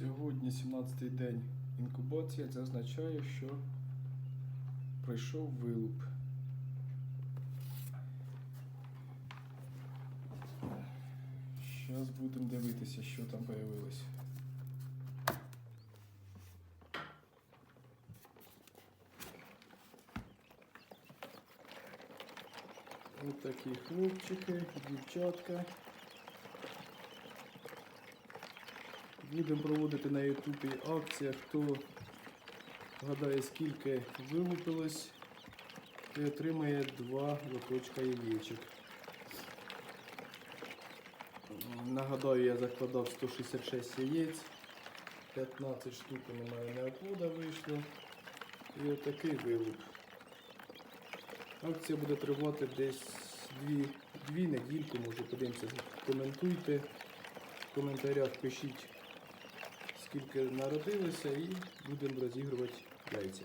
Сьогодні 17-й день інкубації. Це означає, що прийшов вилуп. Зараз будемо дивитися, що там появилось. Ось такі хлопчики, дівчатка. Будемо проводити на Ютубі акція, хто вгадає скільки вилупилось, і отримає два лоточка яєчок. Нагадаю, я закладав 166 яєць, 15 штук у мене неоплода вийшло. І отакий вилуп. Акція буде тривати десь дві, дві недільки, може подивимося, коментуйте. В коментарях пишіть, скільки народилося і будемо розігрувати яйця.